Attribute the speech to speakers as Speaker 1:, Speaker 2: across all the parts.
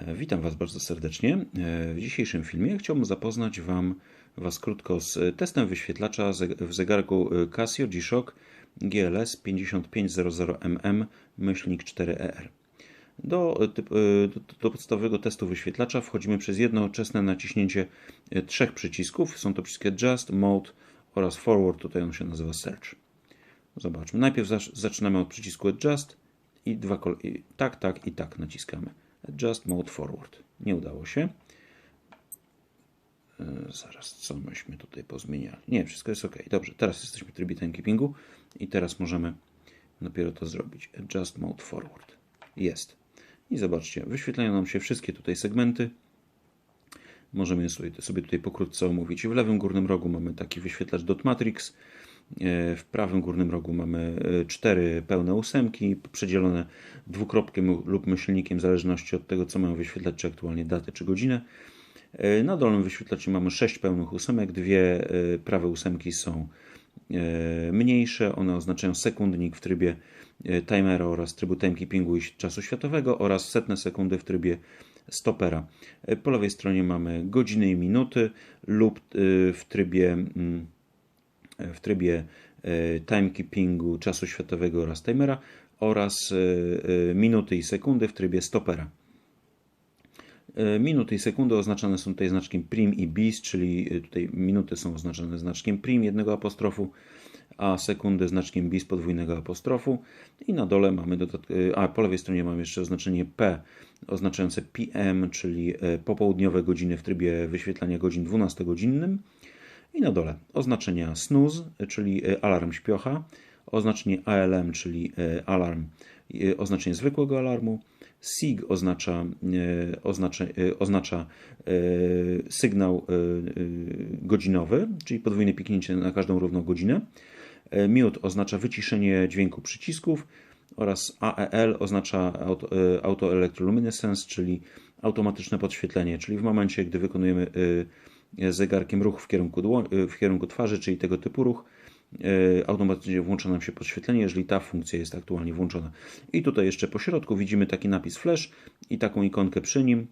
Speaker 1: Witam Was bardzo serdecznie. W dzisiejszym filmie chciałbym zapoznać Wam Was krótko z testem wyświetlacza w zegarku Casio G-Shock GLS 5500MM-4ER. Do, do, do podstawowego testu wyświetlacza wchodzimy przez jednoczesne naciśnięcie trzech przycisków. Są to przyciski Adjust, Mode oraz Forward. Tutaj on się nazywa Search. Zobaczmy. Najpierw zaczynamy od przycisku Adjust i dwa i tak, tak i tak naciskamy. Adjust Mode Forward. Nie udało się. E, zaraz, co myśmy tutaj pozmieniali? Nie, wszystko jest ok. Dobrze, teraz jesteśmy w trybie timekeepingu i teraz możemy dopiero to zrobić. Adjust Mode Forward. Jest. I zobaczcie, wyświetlają nam się wszystkie tutaj segmenty. Możemy sobie, sobie tutaj pokrótce omówić. W lewym górnym rogu mamy taki wyświetlacz dot matrix. E, w prawym górnym rogu mamy e, cztery pełne ósemki, przedzielone dwukropkiem lub myślnikiem, w zależności od tego, co mają wyświetlać, czy aktualnie datę, czy godzinę. E, na dolnym wyświetlaczu mamy sześć pełnych ósemek, dwie prawe ósemki są mniejsze, one oznaczają sekundnik w trybie timera oraz trybu timekeepingu i czasu światowego oraz setne sekundy w trybie stopera. Po lewej stronie mamy godziny i minuty lub w trybie mm, w trybie e, timekeepingu czasu światowego oraz timera oraz e, e, minuty i sekundy w trybie stopera. Minuty i sekundy oznaczane są tutaj znaczkiem prim i bis, czyli tutaj minuty są oznaczone znaczkiem prim jednego apostrofu, a sekundy znaczkiem bis podwójnego apostrofu. I na dole mamy, a po lewej stronie mamy jeszcze oznaczenie P oznaczające PM, czyli popołudniowe godziny w trybie wyświetlania godzin 12-godzinnym. I na dole. Oznaczenia snooze, czyli e, alarm śpiocha, oznaczenie ALM, czyli e, alarm, e, oznaczenie zwykłego alarmu, SIG oznacza, oznacza, oznacza sygnał godzinowy, czyli podwójne piknięcie na każdą równą godzinę. Mute oznacza wyciszenie dźwięku przycisków oraz AEL oznacza auto, auto electroluminescence, czyli automatyczne podświetlenie, czyli w momencie, gdy wykonujemy zegarkiem ruch w kierunku, w kierunku twarzy, czyli tego typu ruch, e, automatycznie włącza nam się podświetlenie, jeżeli ta funkcja jest aktualnie włączona. I tutaj jeszcze po środku widzimy taki napis flash i taką ikonkę przy nim.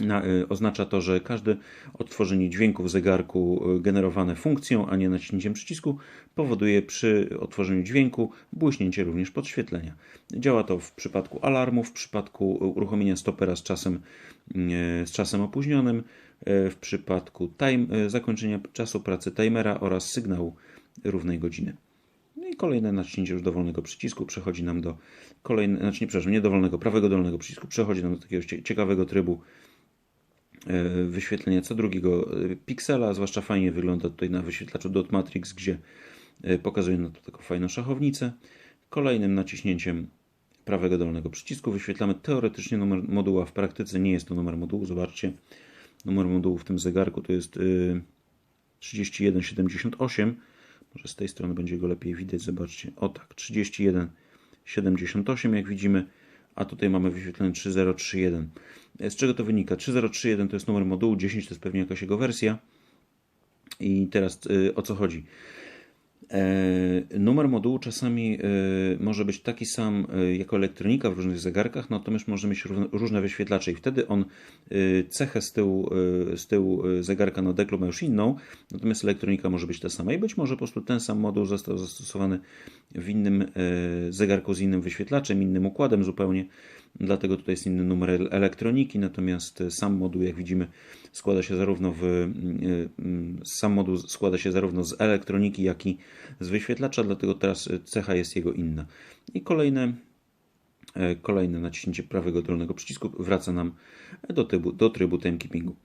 Speaker 1: Na, y, oznacza to, że każde odtworzenie dźwięku w zegarku y, generowane funkcją, a nie naciśnięciem przycisku powoduje przy otworzeniu dźwięku błyśnięcie również podświetlenia. Działa to w przypadku alarmu, w przypadku uruchomienia stopera z czasem, y, z czasem opóźnionym, w przypadku time, zakończenia czasu pracy timera oraz sygnału równej godziny. No i kolejne naciśnięcie już dowolnego przycisku przechodzi nam do kolejnego, znaczy nie, przepraszam, nie dowolnego, prawego dolnego przycisku przechodzi nam do takiego ciekawego trybu E, wyświetlenia co drugiego e, piksela, zwłaszcza fajnie wygląda tutaj na wyświetlaczu Dot Matrix, gdzie e, pokazuje na to taką fajną szachownicę. Kolejnym naciśnięciem prawego dolnego przycisku wyświetlamy teoretycznie numer moduła, w praktyce nie jest to numer modułu, zobaczcie, numer modułu w tym zegarku to jest 3178, może z tej strony będzie go lepiej widać, zobaczcie, o tak, 3178 jak widzimy, a tutaj mamy wyświetlony 3031. Z czego to wynika? 3031 to jest numer modułu, 10 to jest pewnie jakaś jego wersja. I teraz y, o co chodzi? E, numer modułu czasami y, może być taki sam y, jako elektronika w różnych zegarkach, natomiast może mieć różne wyświetlacze i wtedy on cechę z tyłu, z tyłu zegarka na deklu ma już inną, natomiast elektronika może być ta sama i być może po prostu ten sam moduł został zastosowany w innym zegarku z innym wyświetlaczem, innym układem zupełnie dlatego tutaj jest inny numer elektroniki, natomiast sam moduł, jak widzimy, składa się zarówno w, y, y, sam moduł składa się zarówno z elektroniki, jak i z wyświetlacza, dlatego teraz cecha jest jego inna. I kolejne e, Kolejne naciśnięcie prawego dolnego przycisku wraca nam do trybu, do trybu timekeepingu.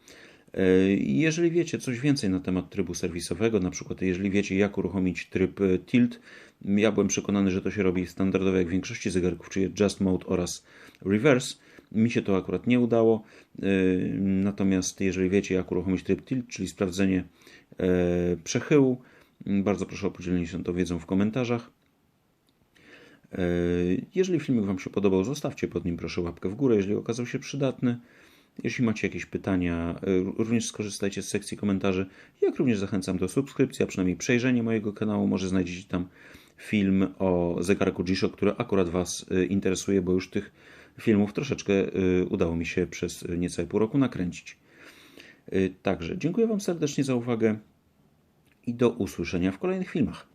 Speaker 1: E, jeżeli wiecie coś więcej na temat trybu serwisowego, na przykład jeżeli wiecie jak uruchomić tryb e, tilt, ja byłem przekonany, że to się robi standardowo jak w większości zegarków, czyli Just Mode oraz Reverse. Mi się to akurat nie udało, e, natomiast jeżeli wiecie jak uruchomić tryb tilt, czyli sprawdzenie przechyłu, bardzo proszę o podzielenie się tą wiedzą w komentarzach. Jeżeli filmik Wam się podobał, zostawcie pod nim proszę łapkę w górę, jeżeli okazał się przydatny. Jeśli macie jakieś pytania, y, również skorzystajcie z sekcji komentarzy, jak również zachęcam do subskrypcji, a przynajmniej przejrzenia mojego kanału. Może znajdziecie tam film o zegarku G-Shock, który akurat Was y, interesuje, bo już tych filmów troszeczkę y, udało mi się przez niecałe pół roku nakręcić. Także dziękuję Wam serdecznie za uwagę i do usłyszenia w kolejnych filmach.